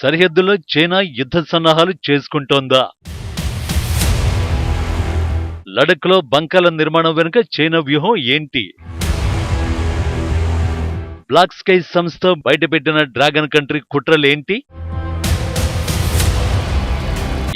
సరిహద్దులో చైనా యుద్ధ సన్నాహాలు చేసుకుంటోందా? లడఖ్లో బంకాల నిర్మాణం వెనుక చైనా వ్యూహం ఏంటి? బ్లాక్ స్కై సంస్థ బయటపెట్టిన డ్రాగన్ కంట్రీ కుట్రలేంటి?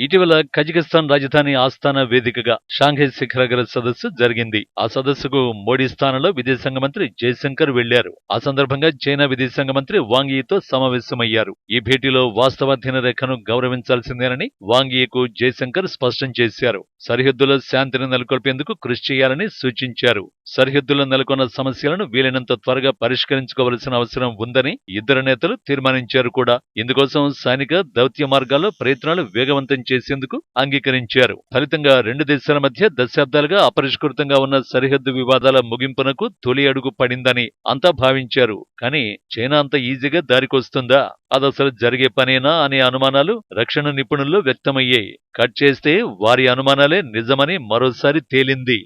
ఇటీవల కజకిస్తాన్ రాజధాని ఆస్థాన వేదికగా షాంఘై శిఖరాగ్ర సదస్సు జరిగింది. ఆ సదస్సుకు మోడీ స్థానంలో విదేశాంగ మంత్రి జయశంకర్ వెళ్ళారు. ఆ సందర్భంగా చైనా విదేశాంగ మంత్రి వాంగీతో సమావేశమయ్యారు. ఈ భేటీలో వాస్తవాధీన రేఖను గౌరవించాల్సిందేనని వాంగీకు జయశంకర్ స్పష్టం చేశారు. సరిహద్దులో శాంతిని నెలకొల్పేందుకు కృషి చేయాలని సూచించారు. సరిహద్దులో నెలకొన్న సమస్యలను వీలైనంత త్వరగా పరిష్కరించుకోవలసిన అవసరం ఉందని ఇద్దరు నేతలు తీర్మానించారు కూడా. ఇందుకోసం సైనిక దౌత్య మార్గాల్లో ప్రయత్నాలు వేగవంతం చేసేందుకు అంగీకరించారు. ఫలితంగా రెండు దేశాల మధ్య దశాబ్దాలుగా అపరిష్కృతంగా ఉన్న సరిహద్దు వివాదాల ముగింపునకు తొలి అడుగు పడిందని అంతా భావించారు. కానీ చైనా అంత ఈజీగా దారికొస్తుందా? అదసలు జరిగే పనేనా అనే అనుమానాలు రక్షణ నిపుణుల్లో వ్యక్తమయ్యాయి. కట్ చేస్తే వారి అనుమానాలే నిజమని మరోసారి తేలింది.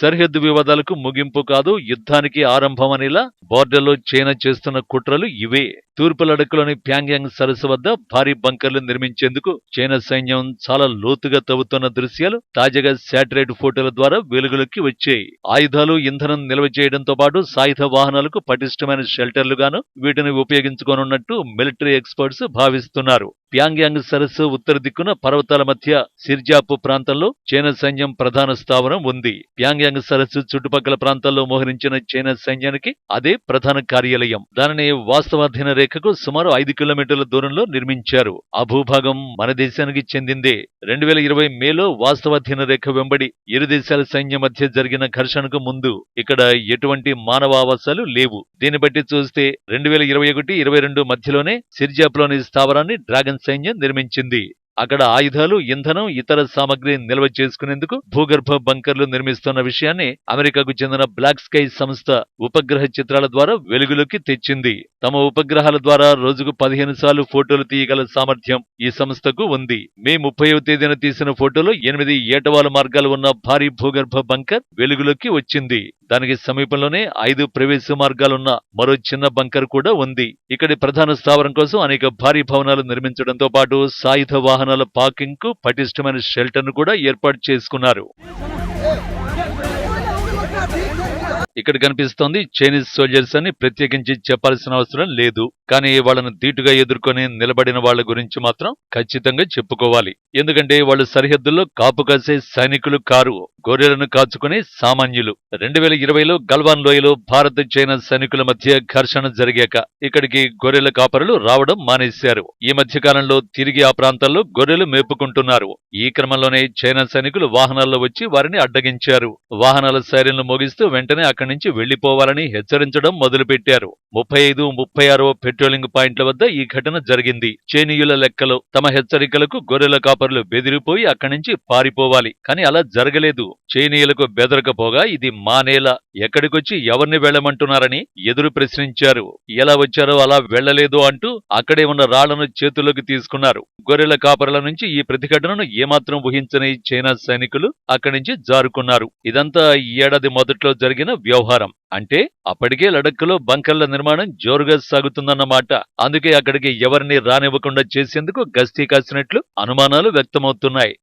సరిహద్దు వివాదాలకు ముగింపు కాదు యుద్ధానికి ఆరంభం అనేలా బోర్డర్లో చైనా చేస్తున్న కుట్రలు ఇవే. తూర్పు లడఖ్లోని ప్యాంగ్యాంగ్ సరస్సు వద్ద భారీ బంకర్లు నిర్మించేందుకు చైనా సైన్యం చాలా లోతుగా తవ్వుతున్న దృశ్యాలు తాజాగా శాటిలైట్ ఫోటోల ద్వారా వెలుగులోకి వచ్చాయి. ఆయుధాలు ఇంధనం నిల్వ చేయడంతో పాటు సాయుధ వాహనాలకు పటిష్టమైన షెల్టర్లుగాను వీటిని ఉపయోగించుకోనున్నట్టు మిలిటరీ ఎక్స్పర్ట్స్ భావిస్తున్నారు. ప్యాంగ్యాంగ్ సరస్సు ఉత్తర దిక్కున పర్వతాల మధ్య సిర్జాపు ప్రాంతంలో చైనా సైన్యం ప్రధాన స్థావరం ఉంది. ప్యాంగ్యాంగ్ సరస్సు చుట్టుపక్కల ప్రాంతాల్లో మోహరించిన చైనా సైన్యానికి అదే ప్రధాన కార్యాలయం. దానిని వాస్తవాధీన రేఖకు సుమారు ఐదు కిలోమీటర్ల దూరంలో నిర్మించారు. ఆ భూభాగం మన దేశానికి చెందిందే. రెండు వేల ఇరవై మేలో వాస్తవాధీన రేఖ వెంబడి ఇరు దేశాల సైన్యం మధ్య జరిగిన ఘర్షణకు ముందు ఇక్కడ ఎటువంటి మానవ ఆవాసాలు లేవు. దీన్ని బట్టి చూస్తే రెండు వేల ఇరవై ఒకటి ఇరవై రెండు మధ్యలోనే సిర్జాప్లోని స్థావరాన్ని డ్రాగన్ సైన్యం నిర్మించింది. అక్కడ ఆయుధాలు ఇంధనం ఇతర సామగ్రి నిల్వ చేసుకునేందుకు భూగర్భ బంకర్లు నిర్మిస్తున్న విషయాన్ని అమెరికాకు చెందిన బ్లాక్ స్కై సంస్థ ఉపగ్రహ చిత్రాల ద్వారా వెలుగులోకి తెచ్చింది. తమ ఉపగ్రహాల ద్వారా రోజుకు పదిహేను సార్లు ఫోటోలు తీయగల సామర్థ్యం ఈ సంస్థకు ఉంది. మే ముప్పైవ తేదీన తీసిన ఫోటోలో ఎనిమిది ఏటవాల మార్గాలు ఉన్న భారీ భూగర్భ బంకర్ వెలుగులోకి వచ్చింది. దానికి సమీపంలోనే ఐదు ప్రవేశ మార్గాలున్న మరో చిన్న బంకర్ కూడా ఉంది ఇక్కడి ప్రధాన స్థావరం కోసం అనేక భారీ భవనాలు నిర్మించడంతో పాటు సాయుధ వాహనాల పార్కింగ్కు పటిష్టమైన షెల్టర్ను కూడా ఏర్పాటు చేసుకున్నారు ఇక్కడ కనిపిస్తోంది చైనీస్ సోల్జర్స్ అని ప్రత్యేకించి చెప్పాల్సిన అవసరం లేదు. కానీ వాళ్ళను ధీటుగా ఎదుర్కొని నిలబడిన వాళ్ళ గురించి మాత్రం ఖచ్చితంగా చెప్పుకోవాలి. ఎందుకంటే వాళ్ళు సరిహద్దుల్లో కాపు కాసే సైనికులు కారు గొర్రెలను కాచుకునే సామాన్యులు. రెండు వేల ఇరవైలో గల్వాన్ లోయలో భారత్ చైనా సైనికుల మధ్య ఘర్షణ జరిగాక ఇక్కడికి గొర్రెల కాపరులు రావడం మానేశారు. ఈ మధ్య కాలంలో తిరిగి ఆ ప్రాంతాల్లో గొర్రెలు మేపుకుంటున్నారు. ఈ క్రమంలోనే చైనా సైనికులు వాహనాల్లో వచ్చి వారిని అడ్డగించారు. వాహనాల సైరన్లు మోగిస్తూ వెంటనే అక్కడి నుంచి వెళ్ళిపోవాలని హెచ్చరించడం మొదలుపెట్టారు. ముప్పై ఐదు ముప్పై ఆరో పెట్రోలింగ్ పాయింట్ల వద్ద ఈ ఘటన జరిగింది. చైనీయుల లెక్కలో తమ హెచ్చరికలకు గొర్రెల కాపరులు బెదిరిపోయి అక్కడి నుంచి పారిపోవాలి. కానీ అలా జరగలేదు. చైనీయులకు బెదరకపోగా ఇది మానేల. ఎక్కడికొచ్చి ఎవరిని వెళ్ళమంటున్నారని ఎదురు ప్రశ్నించారు. ఎలా వచ్చారో అలా వెళ్ళలేదు అంటూ అక్కడే ఉన్న రాళ్ళను చేతుల్లోకి తీసుకున్నారు. గొర్రెల కాపరుల నుంచి ఈ ప్రతిఘటనను ఏమాత్రం ఊహించని చైనా సైనికులు అక్కడి నుంచి జారుకున్నారు. ఇదంతా ఈ ఏడాది మొదట్లో జరిగిన వ్యవహారం. అంటే అప్పటికే లడఖ్లో బంకర్ల నిర్మాణం జోరుగా సాగుతుందన్నమాట. అందుకే అక్కడికి ఎవరిని రానివ్వకుండా చేసేందుకు గస్తీ కాసినట్లు అనుమానాలు వ్యక్తమవుతున్నాయి.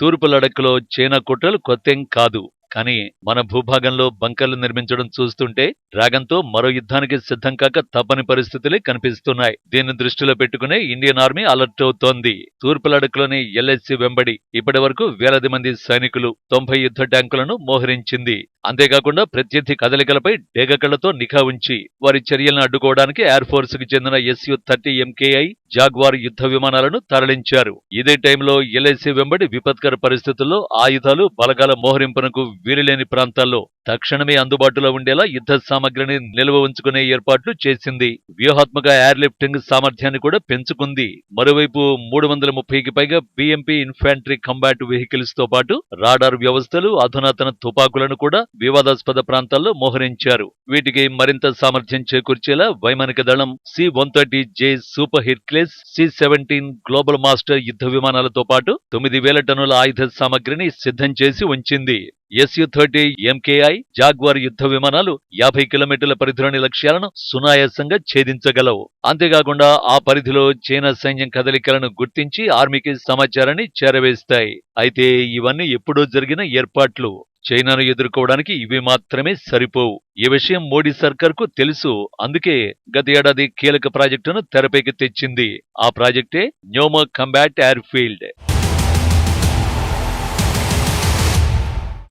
తూర్పు లడఖ్లో చైనా కుట్రలు కొత్తేం కాదు. కానీ మన భూభాగంలో బంకర్లు నిర్మించడం చూస్తుంటే డ్రాగన్తో మరో యుద్ధానికి సిద్ధం కాక తప్పని పరిస్థితులే కనిపిస్తున్నాయి. దీన్ని దృష్టిలో పెట్టుకునే ఇండియన్ ఆర్మీ అలర్ట్ అవుతోంది. తూర్పు లడఖ్లోని ఎల్ఎస్సి వెంబడి ఇప్పటి వరకు వేలాది మంది సైనికులు తొంభై యుద్ధ ట్యాంకులను మోహరించింది. అంతేకాకుండా ప్రత్యర్థి కదలికలపై డేగకళ్ళతో నిఘా ఉంచి వారి చర్యలను అడ్డుకోవడానికి ఎయిర్ ఫోర్స్కు చెందిన ఎస్యు థర్టీ ఎంకేఐ జాగ్వార్ యుద్ధ విమానాలను తరలించారు. ఇదే టైంలో ఎల్ఐసి వెంబడి విపత్కర పరిస్థితుల్లో ఆయుధాలు బలగాల మోహరింపునకు వీలులేని ప్రాంతాల్లో తక్షణమే అందుబాటులో ఉండేలా యుద్ధ సామగ్రిని నిల్వ ఉంచుకునే ఏర్పాట్లు చేసింది. వ్యూహాత్మక ఎయిర్ లిఫ్టింగ్ సామర్థ్యాన్ని కూడా పెంచుకుంది. మరోవైపు మూడు వందల ముప్పైకి పైగా బీఎంపీ ఇన్ఫాంట్రీ కంబాట్ వెహికల్స్తో పాటు రాడార్ వ్యవస్థలు అధునాతన తుపాకులను కూడా వివాదాస్పద ప్రాంతాల్లో మోహరించారు. వీటికి మరింత సామర్థ్యం చేకూర్చేలా వైమానిక దళం C one thirty J super Hercules C seventeen global master యుద్ధ విమానాలతో పాటు తొమ్మిది వేల టన్నుల ఆయుధ సామగ్రిని సిద్ధం చేసి ఉంచింది. ఎస్యు థర్టీ ఎంకేఐ జాగ్వార్ యుద్ధ విమానాలు యాభై కిలోమీటర్ల పరిధిలోని లక్ష్యాలను సునాయాసంగా ఛేదించగలవు. అంతేకాకుండా ఆ పరిధిలో చైనా సైన్యం కదలికలను గుర్తించి ఆర్మీకి సమాచారాన్ని చేరవేస్తాయి. అయితే ఇవన్నీ ఎప్పుడో జరిగిన ఏర్పాట్లు. చైనాను ఎదుర్కోవడానికి ఇవి మాత్రమే సరిపోవు. ఈ విషయం మోడీ సర్కార్కు తెలుసు. అందుకే గత ఏడాది కీలక ప్రాజెక్టును తెరపైకి తెచ్చింది. ఆ ప్రాజెక్టే న్యోమో కంబాట్ ఎయిర్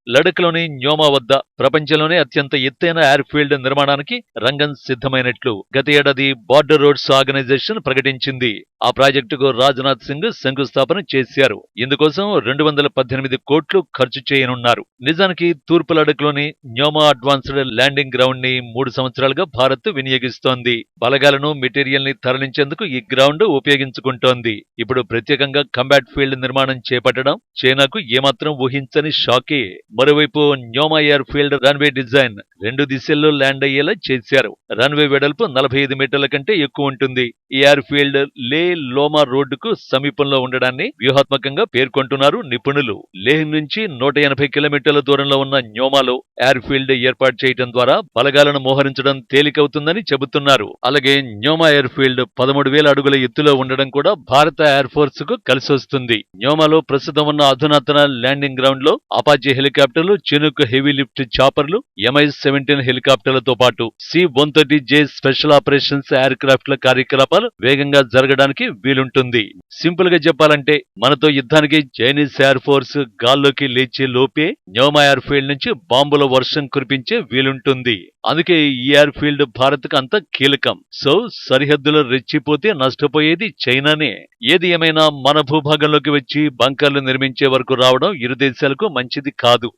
ఫీల్డ్ లడఖ్లోని న్యోమా వద్ద ప్రపంచంలోనే అత్యంత ఎత్తైన ఎయిర్ ఫీల్డ్ నిర్మాణానికి రంగం సిద్ధమైనట్లు గత ఏడాది బార్డర్ రోడ్స్ ఆర్గనైజేషన్ ప్రకటించింది. ఆ ప్రాజెక్టుకు రాజ్నాథ్ సింగ్ శంకుస్థాపన చేశారు. ఇందుకోసం రెండు వందల పద్దెనిమిది కోట్లు ఖర్చు చేయనున్నారు. నిజానికి తూర్పు లడక్లోని న్యోమా అడ్వాన్స్డ్ ల్యాండింగ్ గ్రౌండ్ని మూడు సంవత్సరాలుగా భారత్ వినియోగిస్తోంది. బలగాలను మెటీరియల్ని తరలించేందుకు ఈ గ్రౌండ్ ఉపయోగించుకుంటోంది. ఇప్పుడు ప్రత్యేకంగా కంబాట్ ఫీల్డ్ నిర్మాణం చేపట్టడం చైనాకు ఏమాత్రం ఊహించని షాకే. మరోవైపు Nyoma air field runway design రెండు దిశల్లో ల్యాండ్ అయ్యేలా చేశారు. రన్వే వెడల్పు నలభై ఐదు మీటర్ల కంటే ఎక్కువ ఉంటుంది. ఈ ఎయిర్ ఫీల్డ్ లే లోమా రోడ్డుకు సమీపంలో ఉండడాన్ని వ్యూహాత్మకంగా పేర్కొంటున్నారు నిపుణులు. లేహ్ నుంచి నూట ఎనభై కిలోమీటర్ల దూరంలో ఉన్న న్యోమాలో ఎయిర్ ఫీల్డ్ ఏర్పాటు చేయడం ద్వారా బలగాలను మోహరించడం తేలికవుతుందని చెబుతున్నారు. అలాగే న్యోమా ఎయిర్ ఫీల్డ్ పదమూడు వేల అడుగుల ఎత్తులో ఉండడం కూడా భారత ఎయిర్ ఫోర్స్కు కలిసొస్తుంది. న్యోమాలో ప్రస్తుతం ఉన్న అధునాతన ల్యాండింగ్ గ్రౌండ్లో అపాచీ హెలికాప్టర్లు చినుక్ హెవీ లిఫ్ట్ చాపర్లు ఎంఐ సెవెంటీన్ హెలికాప్టర్లతో పాటు C one thirty J special operations air క్రాఫ్ట్ల కార్యకలాపాలు వేగంగా జరగడానికి వీలుంటుంది. సింపుల్గా చెప్పాలంటే మనతో యుద్ధానికి చైనీస్ ఎయిర్ ఫోర్స్ గాల్లోకి లేచే లోపే న్యోమా ఎయిర్ ఫీల్డ్ నుంచి బాంబుల వర్షం కురిపించే వీలుంటుంది. అందుకే ఈ ఎయిర్ ఫీల్డ్ భారత్కు అంత కీలకం. సో సరిహద్దులు రెచ్చిపోతే నష్టపోయేది చైనానే ఏది ఏమైనా మన భూభాగంలోకి వచ్చి బంకర్లు నిర్మించే వరకు రావడం ఇరు దేశాలకు మంచిది కాదు.